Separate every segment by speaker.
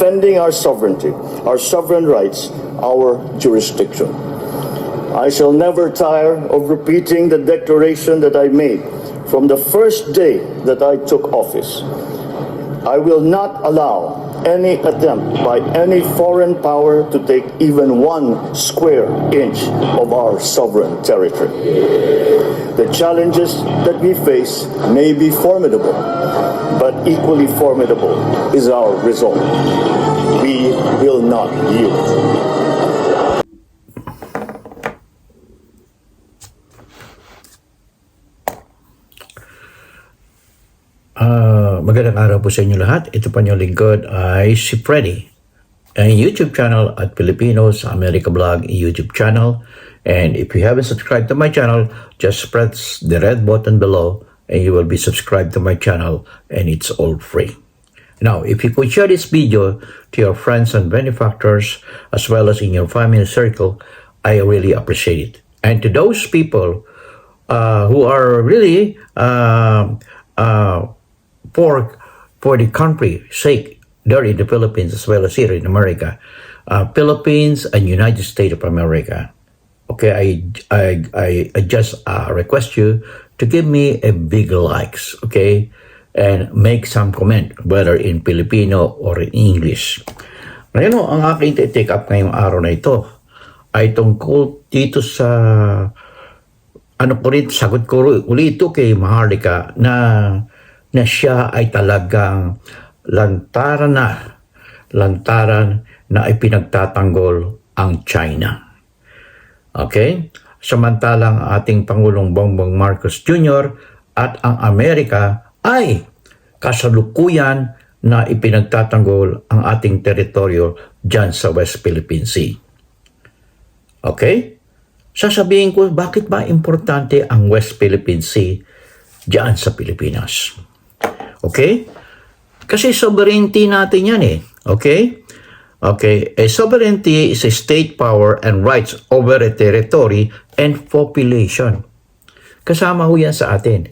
Speaker 1: defending our sovereignty, our sovereign rights, our jurisdiction. I shall never tire of repeating the declaration that I made from the first day that I took office. I will not allow any attempt by any foreign power to take even one square inch of our sovereign territory. The challenges that we face may be formidable, but equally formidable is our resolve. We will not yield.
Speaker 2: Ah, magandang araw po sa inyo lahat. Ito pa niyong lingkod ay si Freddy. Ang YouTube channel at Filipino sa America Vlog YouTube channel. And if you haven't subscribed to my channel, just press the red button below and you will be subscribed to my channel and it's all free. Now, if you could share this video to your friends and benefactors as well as in your family circle, I really appreciate it. And to those people uh, who are really uh, uh, for for the country sake there in the Philippines as well as here in America, uh, Philippines and United States of America. Okay, I I I, I just uh, request you to give me a big likes. Okay, and make some comment whether in Filipino or in English. Ngayon, oh, ang aking take up ngayong araw na ito ay tungkol dito sa ano ko rin, sagot ko ulit ito kay Maharlika na, na siya ay talagang lantaran na, lantaran na ay pinagtatanggol ang China. Okay? Samantalang ating Pangulong Bongbong Marcos Jr. at ang Amerika ay kasalukuyan na ipinagtatanggol ang ating teritoryo dyan sa West Philippine Sea. Okay? sasabihin ko bakit ba importante ang West Philippine Sea diyan sa Pilipinas. Okay? Kasi sovereignty natin yan eh. Okay? Okay, a sovereignty is a state power and rights over a territory and population. Kasama ho yan sa atin.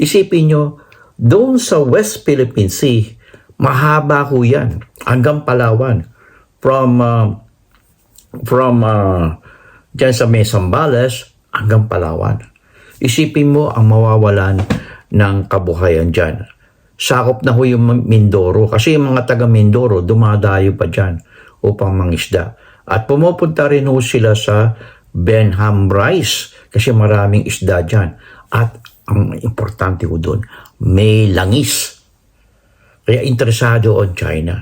Speaker 2: Isipin nyo, doon sa West Philippine Sea, mahaba ho yan hanggang Palawan. From, uh, from uh, dyan sa may Sambales hanggang Palawan. Isipin mo ang mawawalan ng kabuhayan dyan. Sakop na ho yung Mindoro kasi yung mga taga Mindoro dumadayo pa dyan upang mangisda. At pumupunta rin ho sila sa Benham Rice kasi maraming isda dyan. At ang importante ho doon, may langis. Kaya interesado on China.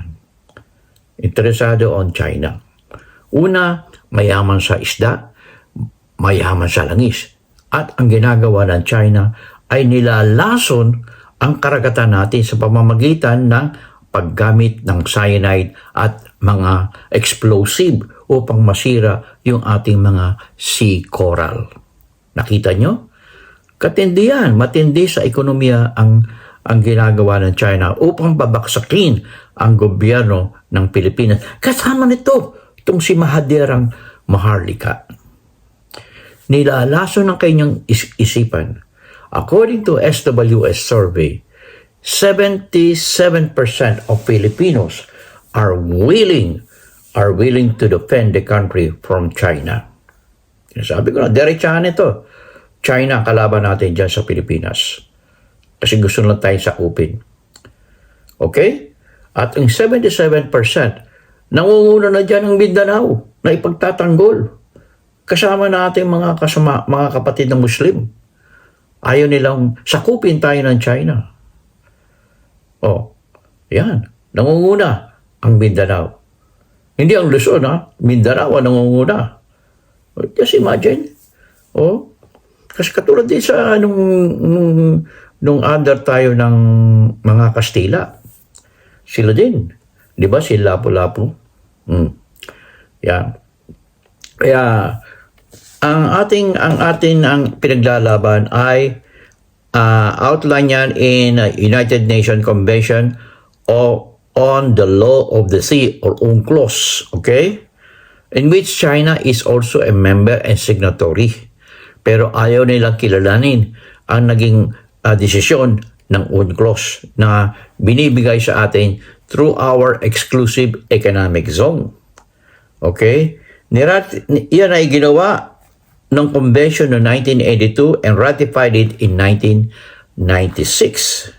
Speaker 2: Interesado on China. Una, mayaman sa isda, mayaman sa langis. At ang ginagawa ng China ay nilalason ang karagatan natin sa pamamagitan ng paggamit ng cyanide at mga explosive upang masira yung ating mga sea coral. Nakita nyo? Katindi yan, matindi sa ekonomiya ang, ang ginagawa ng China upang babaksakin ang gobyerno ng Pilipinas. Kasama nito itong si Mahadirang Maharlika. Nilalaso ng kanyang is- isipan. According to SWS survey, 77% of Filipinos are willing are willing to defend the country from China. Sabi ko na, diretsahan ito. China kalaban natin dyan sa Pilipinas. Kasi gusto lang tayong sakupin. Okay? At ang 77%, nangunguna na dyan ang Mindanao na ipagtatanggol. Kasama natin mga, kasama, mga kapatid ng Muslim. Ayaw nilang sakupin tayo ng China. Oh, yan. Nangunguna ang Mindanao. Hindi ang Luzon, ha? Mindanao ang nangunguna. Just imagine. Oh, kasi katulad din sa nung, nung, nung under tayo ng mga Kastila. Sila din. Di ba? Si Lapu-Lapu. Hmm. Yan. Kaya, ang ating ang ating ang pinaglalaban ay uh, outline yan in United Nations Convention o on the Law of the Sea or UNCLOS, okay? In which China is also a member and signatory. Pero ayaw nilang kilalanin ang naging uh, desisyon ng UNCLOS na binibigay sa atin through our exclusive economic zone. Okay? Nirat, yan ay ginawa ng convention noong 1982 and ratified it in 1996.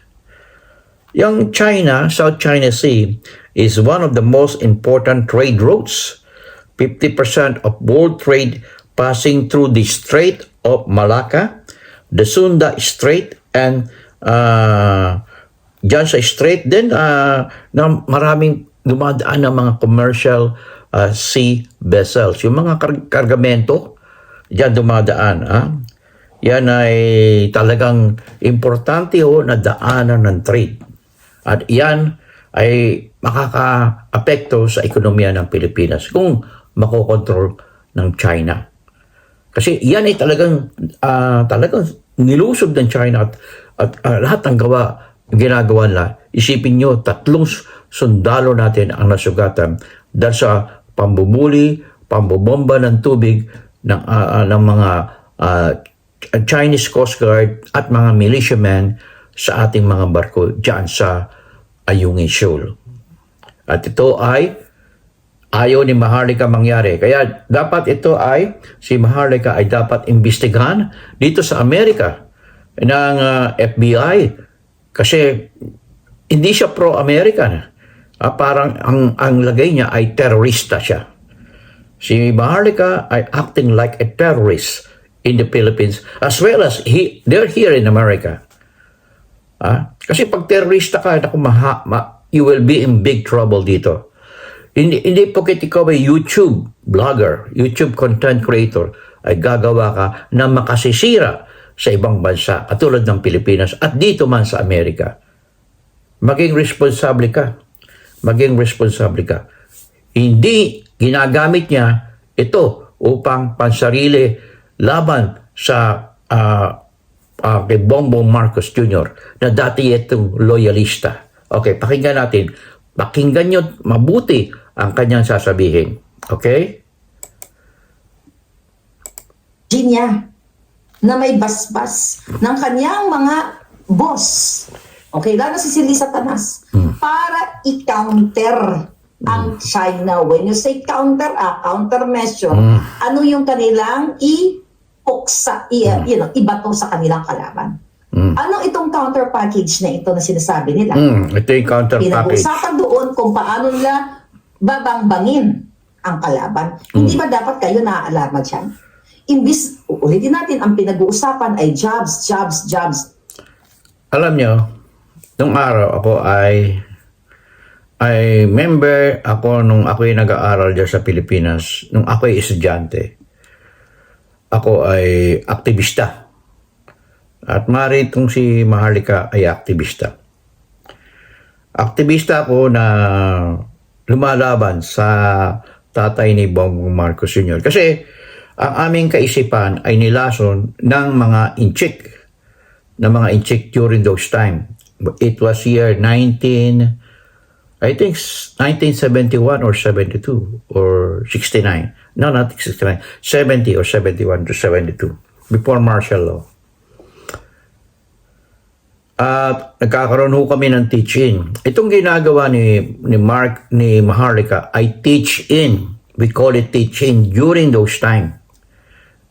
Speaker 2: Yung China, South China Sea, is one of the most important trade routes. 50% of world trade passing through the Strait of Malacca, the Sunda Strait, and uh, dyan sa Strait din uh, na maraming dumadaan ng mga commercial uh, sea vessels. Yung mga kar- kargamento, dyan dumadaan. Ah? Yan ay talagang importante ho na daanan ng trade. At yan ay makaka-apekto sa ekonomiya ng Pilipinas kung makokontrol ng China. Kasi yan ay talagang ah, talagang nilusob ng China at, at ah, lahat ng gawa ginagawa nila. Isipin nyo, tatlong sundalo natin ang nasugatan dahil sa pambubuli, pambobomba ng tubig ng, ah, ng mga ah, Chinese Coast Guard at mga militiamen sa ating mga barko dyan sa Ayungin Shoal. At ito ay ayaw ni Maharlika mangyari. Kaya dapat ito ay, si Maharlika ay dapat imbestigahan dito sa Amerika ng ah, FBI kasi hindi siya pro-American. Ah, parang ang, ang lagay niya ay terorista siya. Si Maharlika ay acting like a terrorist in the Philippines as well as he, they're here in America. Ah? Kasi pag terorista ka, naku, maha, ma, you will be in big trouble dito. Hindi, hindi porket ikaw ay YouTube vlogger, YouTube content creator, ay gagawa ka na makasisira sa ibang bansa, katulad ng Pilipinas at dito man sa Amerika. Maging responsable ka. Maging responsable ka. Hindi ginagamit niya ito upang pansarili laban sa ah, ah, kay Bongbong Marcos Jr. na dati itong loyalista. Okay, pakinggan natin. Pakinggan nyo mabuti ang kanyang sasabihin. Okay?
Speaker 3: niya na may basbas ng kanyang mga boss. Okay, lalo si Sili Satanas. Para i-counter ang China. When you say counter, ah, countermeasure, ano yung kanilang i-puksa, i, you know, ibato sa kanilang kalaban. Ano itong counter package na ito na sinasabi nila?
Speaker 2: Mm, ito yung counter package.
Speaker 3: Pinag-usapan doon kung paano nila babangbangin ang kalaban. Hindi ba dapat kayo naaalarma dyan? Imbis, ulitin natin, ang pinag-uusapan ay jobs, jobs, jobs.
Speaker 2: Alam nyo, nung araw ako ay ay member ako nung ako'y nag-aaral dyan sa Pilipinas, nung ako'y estudyante. Ako ay aktivista. At mari itong si Maharlika ay aktivista. Aktivista ako na lumalaban sa tatay ni Bongbong Marcos Sr. Kasi ang aming kaisipan ay nilason ng mga inchik ng mga inchik during those time. It was year 19, I think s- 1971 or 72 or 69. No, not 69. 70 or 71 to 72 before martial law. At nagkakaroon ho kami ng teach-in. Itong ginagawa ni, ni Mark, ni Maharlika ay teach-in. We call it teach-in during those time.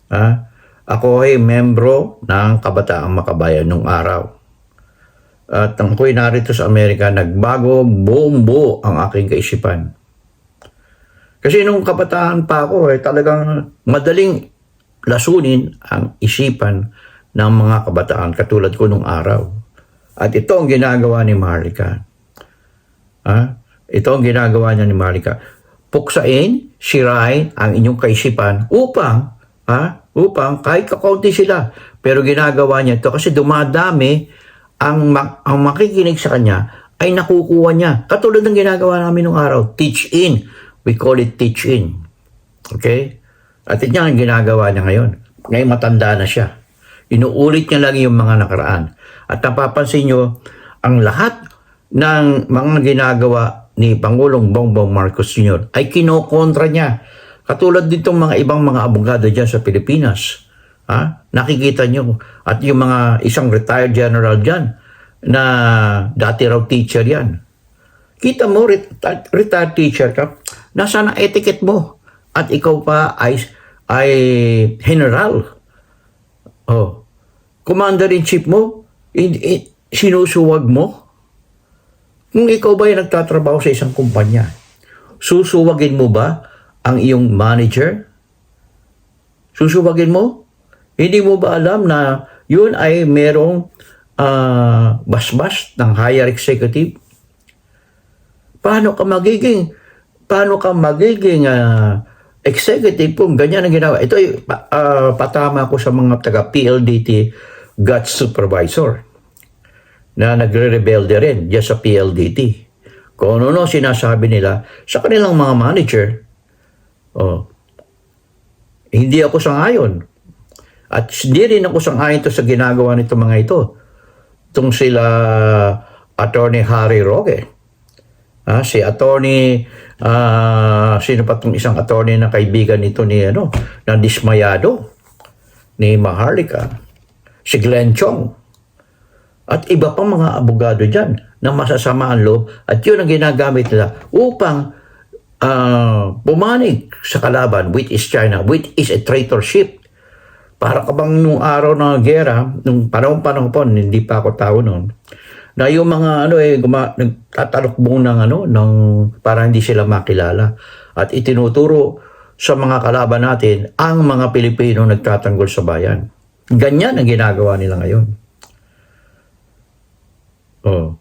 Speaker 2: Ah, ako ay membro ng Kabataang Makabayan nung araw. At nang ako'y narito sa Amerika, nagbago buong buo ang aking kaisipan. Kasi nung kabataan pa ako, eh, talagang madaling lasunin ang isipan ng mga kabataan katulad ko nung araw. At ito ang ginagawa ni Marika. Ah, ito ang ginagawa niya ni Marika. Puksain, sirain ang inyong kaisipan upang, ha, upang kahit kakaunti sila. Pero ginagawa niya ito kasi dumadami ang, ang makikinig sa kanya ay nakukuha niya. Katulad ng ginagawa namin nung araw, teach in. We call it teach in. Okay? At yun ang ginagawa niya ngayon. Ngayon matanda na siya. Inuulit niya lang yung mga nakaraan. At napapansin nyo, ang lahat ng mga ginagawa ni Pangulong Bongbong Marcos Sr. ay kinokontra niya. Katulad ditong mga ibang mga abogado dyan sa Pilipinas. Ha? Nakikita nyo. At yung mga isang retired general dyan na dati raw teacher yan. Kita mo, retired, retired teacher ka, nasa ang etiquette mo. At ikaw pa ay, ay general. Oh. Commander-in-chief mo, in, in- sinusuwag mo. Kung ikaw ba ay nagtatrabaho sa isang kumpanya, susuwagin mo ba ang iyong manager? Susuwagin mo? Hindi mo ba alam na yun ay merong ah, basbas ng higher executive? Paano ka magiging paano ka magiging ah, executive kung ganyan ang ginawa? Ito ay ah, patama ko sa mga taga PLDT GUT supervisor na nagre-rebelde rin dyan sa PLDT. Kung ano-ano sinasabi nila sa kanilang mga manager, oh, hindi ako sangayon. At hindi rin ako sangayon to sa ginagawa nito mga ito. Itong sila Attorney Harry Roque. Ah, si attorney, ah, sino pa itong isang attorney na kaibigan nito ni, ano, na dismayado ni Maharlika. Si Glenn Chong. At iba pang mga abogado dyan na masasama ang loob at yun ang ginagamit nila upang ah, pumanig sa kalaban which is China, which is a traitorship. Para ka bang nung araw ng gera, nung panahon-panahon hindi pa ako tao noon, na yung mga ano eh, guma, nagtatalokbong ng ano, ng, para hindi sila makilala. At itinuturo sa mga kalaban natin ang mga Pilipino nagtatanggol sa bayan. Ganyan ang ginagawa nila ngayon. Oh.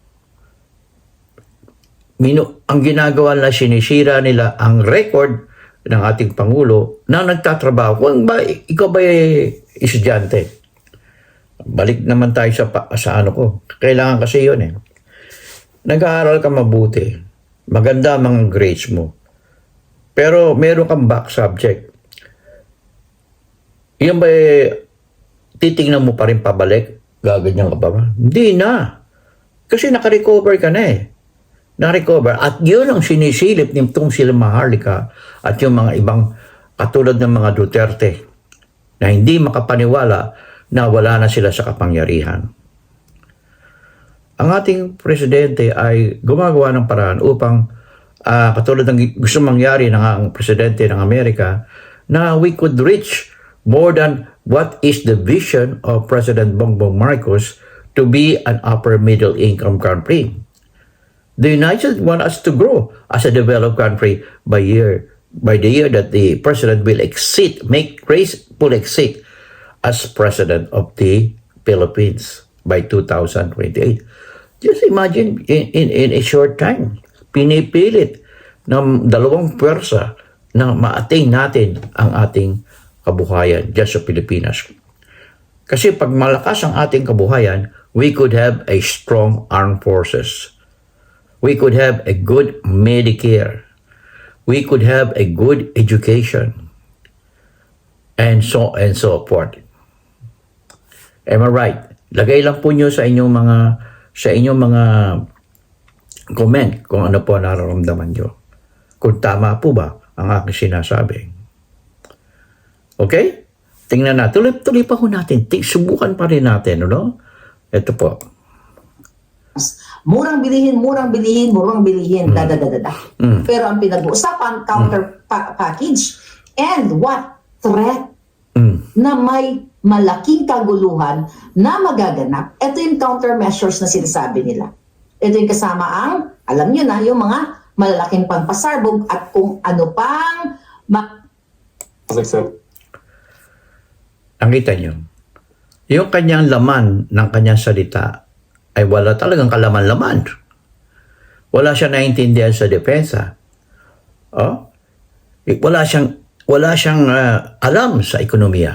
Speaker 2: Minu ang ginagawa nila, sinisira nila ang record ng ating Pangulo na nagtatrabaho. Kung ba, ikaw ba estudyante? Balik naman tayo sa, sa ano ko. Kailangan kasi yun eh. Nag-aaral ka mabuti. Maganda ang mga grades mo. Pero meron kang back subject. Yan ba eh, titingnan mo pa rin pabalik? Gaganyan ka pa ba? Hindi na. Kasi nakarecover ka na eh. Na-recover. At yun ang sinisilip nitong sila Maharlika at yung mga ibang katulad ng mga Duterte na hindi makapaniwala na wala na sila sa kapangyarihan. Ang ating presidente ay gumagawa ng paraan upang ah, katulad ng gusto mangyari ng ang presidente ng Amerika na we could reach more than what is the vision of President Bongbong Marcos to be an upper middle income country. The United want us to grow as a developed country by year by the year that the president will exit, make race will exit as president of the Philippines by 2028. Just imagine in, in, in a short time, pinipilit ng dalawang pwersa na ma-attain natin ang ating kabuhayan dyan sa Pilipinas. Kasi pag malakas ang ating kabuhayan, we could have a strong armed forces. We could have a good Medicare. We could have a good education. And so and so forth. Am I right? Lagay lang po nyo sa inyong mga sa inyong mga comment kung ano po nararamdaman nyo. Kung tama po ba ang aking sinasabi. Okay? Tingnan natin. Tuloy, tuloy pa ho natin. Subukan pa rin natin. Ano? Ito po.
Speaker 3: Murang bilihin, murang bilihin, murang bilihin, da da da da da. Pero ang pinag-uusapan, counter pa- package. And what? Threat
Speaker 2: Mm.
Speaker 3: na may malaking kaguluhan na magaganap. Ito yung countermeasures na sinasabi nila. Ito yung kasama ang, alam nyo na, yung mga malalaking pampasarbog at kung ano pang ma-
Speaker 2: Nakita nyo, yung kanyang laman ng kanyang salita ay wala talagang kalaman-laman. Wala siya naintindihan sa depensa. Oh? Eh, Wala siyang wala siyang ah, alam sa ekonomiya.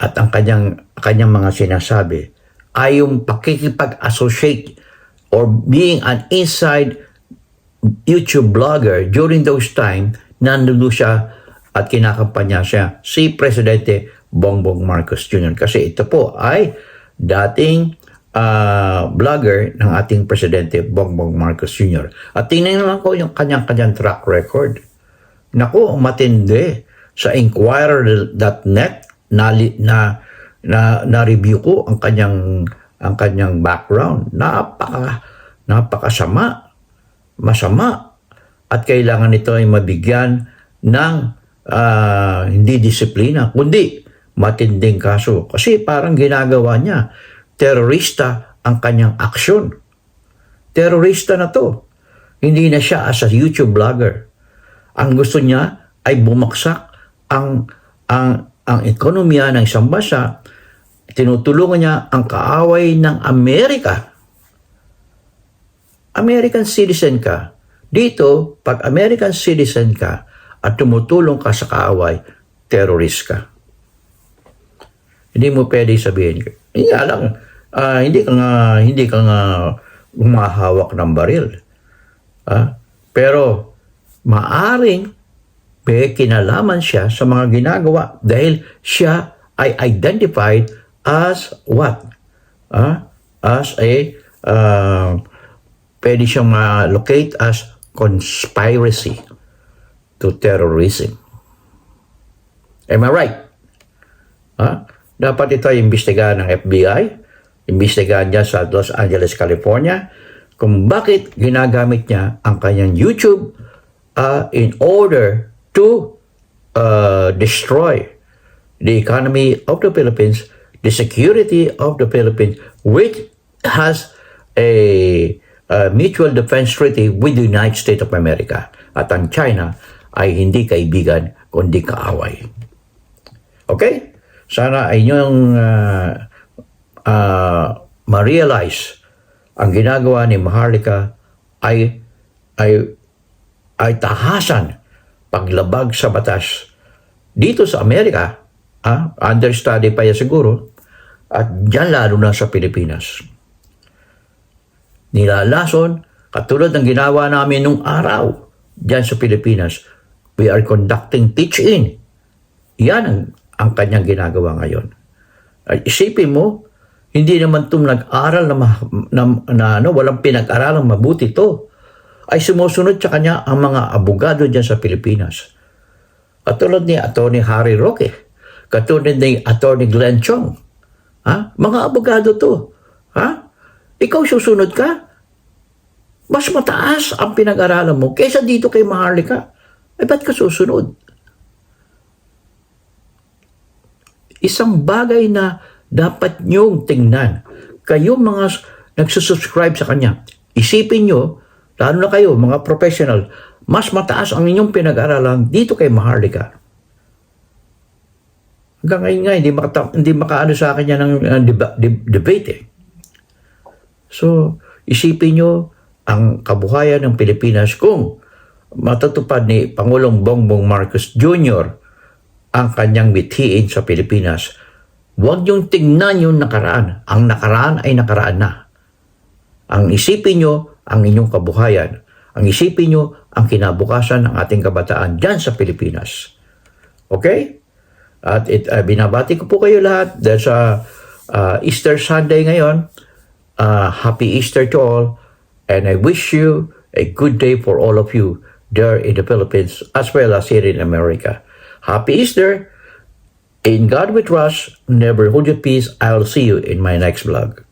Speaker 2: At ang kanyang kanyang mga sinasabi ay yung pakikipag-associate or being an inside YouTube blogger during those time, nandun siya at kinakampanya siya si Presidente Bongbong Marcos Jr. Kasi ito po ay dating ah, vlogger ng ating Presidente Bongbong Marcos Jr. At tingnan lang ko yung kanyang-kanyang track record. Naku, matindi. Sa Inquirer.net na, na, na, na review ko ang kanyang ang kanyang background. Napaka napakasama, masama, at kailangan nito ay mabigyan ng ah, hindi disiplina, kundi matinding kaso. Kasi parang ginagawa niya, terorista ang kanyang aksyon. Terorista na to. Hindi na siya as a YouTube vlogger. Ang gusto niya ay bumaksak ang ang ang ekonomiya ng isang bansa. Tinutulungan niya ang kaaway ng Amerika. American citizen ka. Dito, pag American citizen ka at tumutulong ka sa kaaway, terrorist ka. Hindi mo pwede sabihin, hindi lang, ah, hindi ka nga, hindi ka nga umahawak ng baril. Ah, pero maaring may kinalaman siya sa mga ginagawa dahil siya ay identified as what? Ah, as a ah, pwede siyang ma-locate as conspiracy to terrorism. Am I right? Ha? Dapat ito ay imbestigahan ng FBI, imbestigahan niya sa Los Angeles, California, kung bakit ginagamit niya ang kanyang YouTube uh, in order to uh, destroy the economy of the Philippines, the security of the Philippines, which has a, a mutual defense treaty with the United States of America. At ang China ay hindi kaibigan, kundi kaaway. Okay? Sana ay inyong uh, uh, ma-realize ang ginagawa ni Maharlika ay ay ay tahasan paglabag sa batas dito sa Amerika, ah, understudy pa yan siguro, at dyan lalo na sa Pilipinas. Nilalason, katulad ng ginawa namin nung araw dyan sa Pilipinas, we are conducting teach-in. Yan ang, ang kanyang ginagawa ngayon. Ay, isipin mo, hindi naman itong nag-aral na, na, na ano, walang pinag-aralang mabuti to ay sumusunod sa kanya ang mga abogado dyan sa Pilipinas. Katulad ni Atty. Harry Roque, katulad ni Atty. Glenn Chong. Ha? Mga abogado to. Ha? Ikaw susunod ka? Mas mataas ang pinag-aralan mo kaysa dito kay Maharlika. Eh, ba't ka susunod? Isang bagay na dapat niyong tingnan. Kayo mga nagsusubscribe sa kanya, isipin nyo, lalo na kayo, mga professional, mas mataas ang inyong pinag-aralan dito kay Maharlika. Hanggang ngayon nga, hindi, makata, hindi makaano sa akin yan ng uh, deba- de- debate eh. So, isipin nyo ang kabuhayan ng Pilipinas kung matutupad ni Pangulong Bongbong Marcos Jr. ang kanyang mithiin sa Pilipinas. Huwag niyong tingnan yung nakaraan. Ang nakaraan ay nakaraan na. Ang isipin nyo, ang inyong kabuhayan. Ang isipin nyo, ang kinabukasan ng ating kabataan dyan sa Pilipinas. Okay? At it, uh, binabati ko po kayo lahat dahil sa uh, Easter Sunday ngayon. Uh, happy Easter to all. And I wish you a good day for all of you there in the Philippines as well as here in America. Happy Easter! In God we trust, never hold your peace. I'll see you in my next vlog.